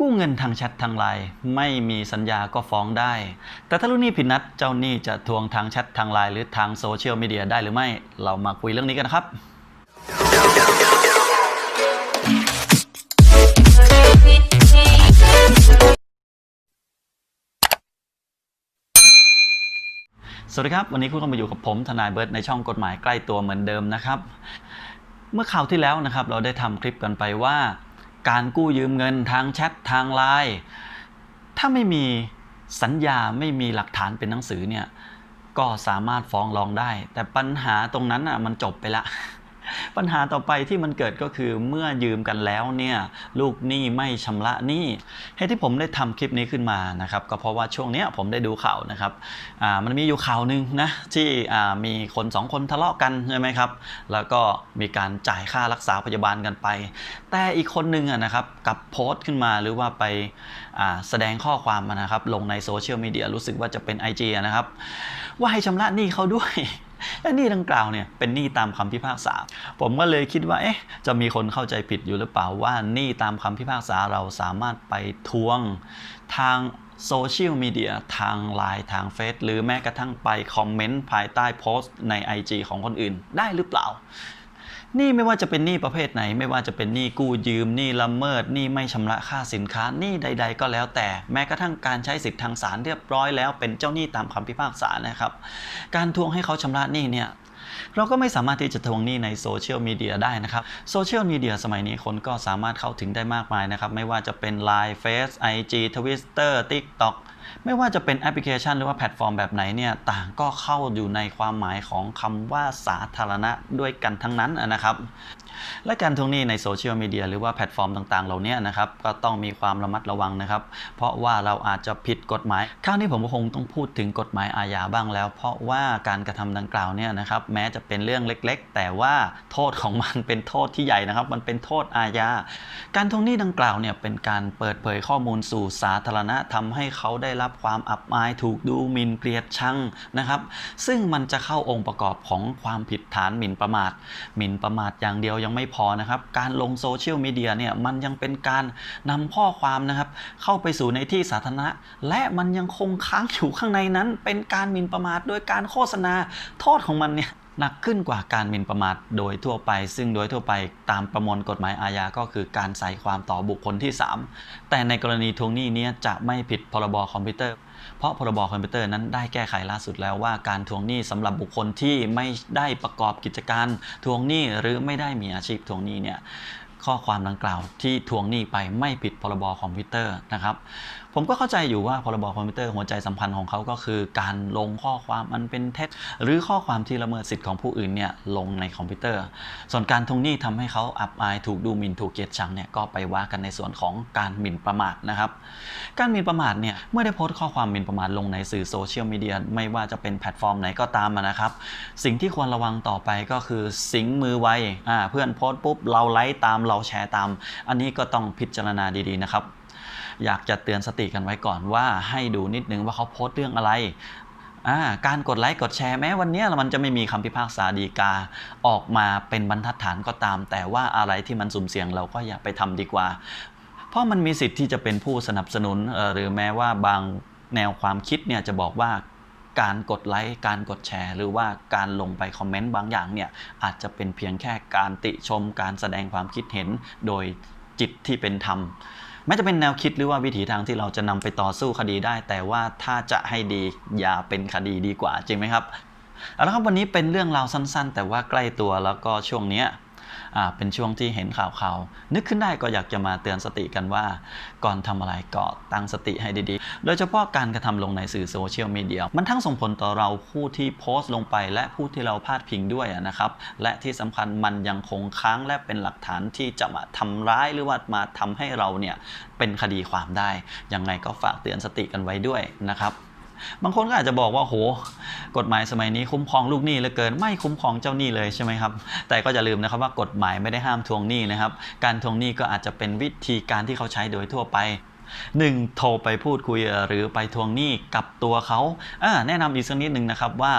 กู้เงินทางแชททางไลน์ไม่มีสัญญาก็ฟ้องได้ แต่ถ้าลูกหนี้ผิดนัดเจ้าหนี้จะทวงทางแชททางไลน์หรือทางโซเชียลมีเดียได้หรือไม่ เรามาคุยเรื่องนี้กันครับสวัสดีครับ วันนี้คุณก็มาอยู่กับผมทนายเบิร์ตในช่องกฎหมายใกล้ตัวเหมือนเดิมนะครับ เมื่อคราวที่แล้วนะครับเราได้ทำคลิปกันไปว่า การกู้ยืมเงินทางแชททางไลน์ถ้าไม่มีสัญญาไม่มีหลักฐานเป็นหนังสือเนี่ยก็สามารถฟ้องร้องได้ แต่ปัญหาตรงนั้นอะมันจบไปละ ปัญหาต่อไปที่มันเกิดก็คือเมื่อยืมกันแล้วเนี่ยลูกหนี้ไม่ชำระหนี้ให้ที่ผมได้ทำคลิปนี้ขึ้นมานะครับก็เพราะว่าช่วงนี้ผมได้ดูข่าวนะครับมันมีอยู่ข่าวหนึ่งนะที่มีคนสองคนทะเลาะกันใช่ไหมครับแล้วก็มีการจ่ายค่ารักษาพยาบาลกันไป แต่อีกคนหนึ่งนะครับกับโพสต์ขึ้นมาหรือว่าไปาแสดงข้อความมานะครับลงในโซเชียลมีเดียรู้สึกว่าจะเป็น IG นะครับว่าให้ชำระหนี้เขาด้วย และหนี้ดังกล่าวเนี่ยเป็นหนี้ตามคำพิพากษา ผมก็เลยคิดว่าเอ๊ะจะมีคนเข้าใจผิดอยู่หรือเปล่าว่าหนี้ตามคำพิพากษาเราสามารถไปทวงทางโซเชียลมีเดียทางไลน์ทางเฟซหรือแม้กระทั่งไปคอมเมนต์ภายใต้โพสต์ใน IG ของคนอื่นได้หรือเปล่า นี่ไม่ว่าจะเป็นหนี้ประเภทไหน ไม่ว่าจะเป็นหนี้กู้ยืมหนี้ละเมิดหนี้ไม่ชำระค่าสินค้าหนี้ใด ๆ ก็แล้วแต่แม้กระทั่งการใช้สิทธิ์ทางศาลเรียบร้อยแล้วเป็นเจ้าหนี้ตามคำพิพากษานะครับ การทวงให้เขาชำระหนี้เนี่ยเราก็ไม่สามารถที่จะทวงหนี้ในโซเชียลมีเดียได้นะครับโซเชียลมีเดียสมัยนี้คนก็สามารถเข้าถึงได้มากมายนะครับ ไม่ว่าจะเป็น Line Face IG Twitter TikTok ไม่ว่าจะเป็นแอปพลิเคชันหรือว่าแพลตฟอร์มแบบไหนเนี่ยต่างก็เข้าอยู่ในความหมายของคำว่าสาธารณะด้วยกันทั้งนั้นนะครับ และการทวงหนี้ในโซเชียลมีเดียหรือว่าแพลตฟอร์มต่างๆ เหล่านี้นะครับก็ต้องมีความระมัดระวังนะครับ เพราะว่าเราอาจจะผิดกฎหมายคราวนี้ผมก็คงต้องพูดถึงกฎหมายอาญาบ้างแล้ว เพราะว่าการกระทำดังกล่าวเนี่ยนะครับแม้จะเป็นเรื่องเล็กๆ แต่ว่าโทษของมันเป็นโทษที่ใหญ่นะครับ มันเป็นโทษอาญาการทวงหนี้ดังกล่าวเนี่ยเป็นการเปิดเผยข้อมูลสู่สาธารณะทำให้เขาได้รับความอับอายถูกดูหมิ่นเกลียดชังนะครับ ซึ่งมันจะเข้าองค์ประกอบของความผิดฐานหมิ่นประมาทหมิ่นประมาทอย่างเดียวยังไม่พอนะครับ การลงโซเชียลมีเดียเนี่ยมันยังเป็นการนำข้อความนะครับ เข้าไปสู่ในที่สาธารณะ และมันยังคงค้างอยู่ข้างในนั้น เป็นการหมิ่นประมาทโดยการโฆษณาโทษของมันเนี่ย หนักขึ้นกว่าการหมิ่นประมาทโดยทั่วไป ซึ่งโดยทั่วไปตามประมวลกฎหมายอาญาก็คือการใส่ความต่อบุคคลที่ 3 แต่ในกรณีทวงหนี้นี้จะไม่ผิดพรบคอมพิวเตอร์ เพราะพรบคอมพิวเตอร์นั้นได้แก้ไขล่าสุดแล้วว่าการทวงหนี้สำหรับบุคคลที่ไม่ได้ประกอบกิจการทวงหนี้หรือไม่ได้มีอาชีพทวงหนี้เนี่ยข้อความดังกล่าวที่ทวงหนี้ไปไม่ผิดพรบคอมพิวเตอร์นะครับ ผมก็เข้าใจอยู่ว่าพรบคอมพิวเตอร์หัวใจสำคัญของเขาก็คือ การลงข้อความอันเป็นเท็จหรือข้อความที่ละเมิดสิทธิ์ของผู้อื่นเนี่ยลงในคอมพิวเตอร์ ส่วนการทวงหนี้ทำให้เขาอับอายถูกดูหมิ่นถูกเกลียดชังเนี่ยก็ไปว่ากันในส่วนของการหมิ่นประมาทนะครับ การหมิ่นประมาทเนี่ยเมื่อได้โพสต์ข้อความหมิ่นประมาทลงในสื่อโซเชียลมีเดียไม่ว่าจะเป็นแพลตฟอร์มไหนก็ตามนะครับ สิ่งที่ควรระวังต่อไปก็คือสิงมือไวอ่าเพื่อนโพสต์ปุ๊บเราไลค์ตามเราแชร์ตาม อันนี้ก็ต้องพิจารณาดีๆนะครับ อยากจะเตือนสติกันไว้ก่อนว่าให้ดูนิดนึงว่าเขาโพสต์เรื่องอะไรการกดไลค์กดแชร์แม้วันนี้มันจะไม่มีคำพิพากษาดีกาออกมาเป็นบรรทัดฐานก็ตาม แต่ว่าอะไรที่มันสุ่มเสี่ยงเราก็อย่าไปทำดีกว่า เพราะมันมีสิทธิ์ที่จะเป็นผู้สนับสนุนหรือแม้ว่าบางแนวความคิดเนี่ยจะบอกว่าการกดไลค์ การกดแชร์ หรือว่าการลงไปคอมเมนต์บางอย่างเนี่ยอาจจะเป็นเพียงแค่การติชมการแสดงความคิดเห็นโดยจิตที่เป็นธรรม แม้จะเป็นแนวคิดหรือว่าวิถีทางที่เราจะนำไปต่อสู้คดีได้ แต่ว่าถ้าจะให้ดีอย่าเป็นคดีดีกว่าจริงไหมครับ เอาละครับวันนี้เป็นเรื่องราวสั้นๆ แต่ว่าใกล้ตัวแล้วก็ช่วงเนี้ยเป็นช่วงที่เห็นข่าวข่าวนึกขึ้นได้ก็อยากจะมาเตือนสติกันว่า ก่อนทำอะไรก็ตั้งสติให้ดีๆ โดยเฉพาะการกระทำลงในสื่อโซเชียลมีเดียมันทั้งส่งผลต่อเราผู้ที่โพสต์ลงไป และผู้ที่เราพาดพิงด้วยนะครับ และที่สำคัญมันยังคงค้างและเป็นหลักฐานที่จะมาทำร้ายหรือว่ามาทำให้เราเนี่ยเป็นคดีความได้ยังไงก็ฝากเตือนสติกันไว้ด้วยนะครับ บางคนก็อาจจะบอกว่าโห กฎหมายสมัยนี้คุ้มครองลูกหนี้เหลือเกินไม่คุ้มครองเจ้าหนี้เลยใช่ไหมครับ แต่ก็อย่าลืมนะครับว่ากฎหมายไม่ได้ห้ามทวงหนี้นะครับ การทวงหนี้ก็อาจจะเป็นวิธีการที่เขาใช้โดยทั่วไป 1. โทรไปพูดคุยหรือไปทวงหนี้กับตัวเขาอ่าแนะนำอีกสักนิดหนึ่งนะครับว่า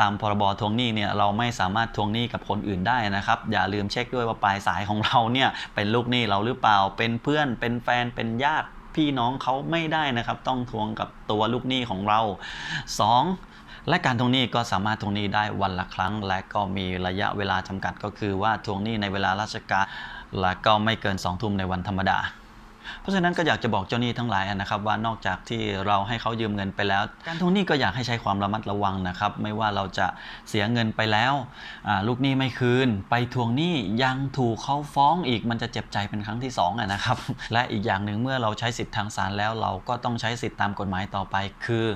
ตามพรบทวงหนี้เนี่ยเราไม่สามารถทวงหนี้กับคนอื่นได้นะครับ อย่าลืมเช็คด้วยว่าปลายสายของเราเนี่ยเป็นลูกหนี้เราหรือเปล่าเป็นเพื่อนเป็นแฟนเป็นญาติ พี่น้องเขาไม่ได้นะครับ ต้องทวงกับตัวลูกหนี้ของเรา 2. และการทวงหนี้ก็สามารถทวงหนี้ได้วันละครั้ง และก็มีระยะเวลาจำกัดก็คือว่าทวงหนี้ในเวลาราชการ และก็ไม่เกิน2ทุ่มในวันธรรมดา เพราะฉะนั้นก็อยากจะบอกเจ้าหนี้ทั้งหลายนะครับว่านอกจากที่เราให้เขายืมเงินไปแล้ว การทวงหนี้ก็อยากให้ใช้ความระมัดระวังนะครับ ไม่ว่าเราจะเสียเงินไปแล้วลูกหนี้ไม่คืน ไปทวงหนี้ยังถูกเขาฟ้องอีกมันจะเจ็บใจเป็นครั้งที่สองอะนะครับ และอีกอย่างหนึ่งเมื่อเราใช้สิทธิ์ทางศาลแล้วเราก็ต้องใช้สิทธิ์ตามกฎหมายต่อไป คือ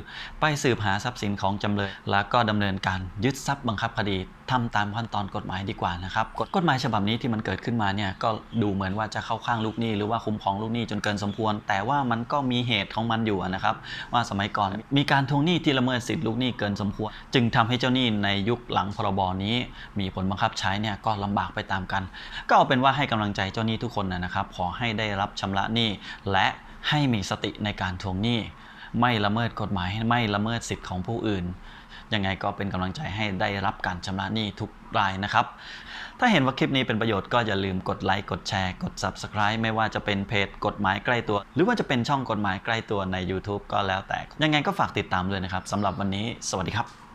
ไปสืบหาทรัพย์สินของจำเลย แล้วก็ดำเนินการยึดทรัพย์บังคับคดีทำตามขั้นตอนกฎหมายดีกว่านะครับกฎกฎหมายฉบับนี้ที่มันเกิดขึ้นมาเนี่ยก็ดูเหมือนว่าจะเข้าข้างลูกหนี้หรือว่าคุ้มครองลูกหนี้จนเกินสมควร แต่ว่ามันก็มีเหตุของมันอยู่นะครับ ว่าสมัยก่อนมีการทวงหนี้ที่ละเมิดสิทธิลูกหนี้เกินสมควร จึงทำให้เจ้าหนี้ในยุคหลังพรบนี้ มีผลบังคับใช้เนี่ยก็ลำบากไปตามกัน ก็เอาเป็นว่าให้กำลังใจเจ้าหนี้ทุกคนนะครับขอให้ได้รับชำระหนี้และให้มีสติในการทวงหนี้ ไม่ละเมิดกฎหมายไม่ละเมิดสิทธิ์ของผู้อื่น ยังไงก็เป็นกำลังใจให้ได้รับการชำระหนี้ทุกรายนะครับ ถ้าเห็นว่าคลิปนี้เป็นประโยชน์ก็อย่าลืมกดไลค์กดแชร์กด Subscribe ไม่ว่าจะเป็นเพจกฎหมายใกล้ตัว หรือว่าจะเป็นช่องกฎหมายใกล้ตัวใน YouTube ก็แล้วแต่ ยังไงก็ฝากติดตามด้วยนะครับสำหรับวันนี้ สวัสดีครับ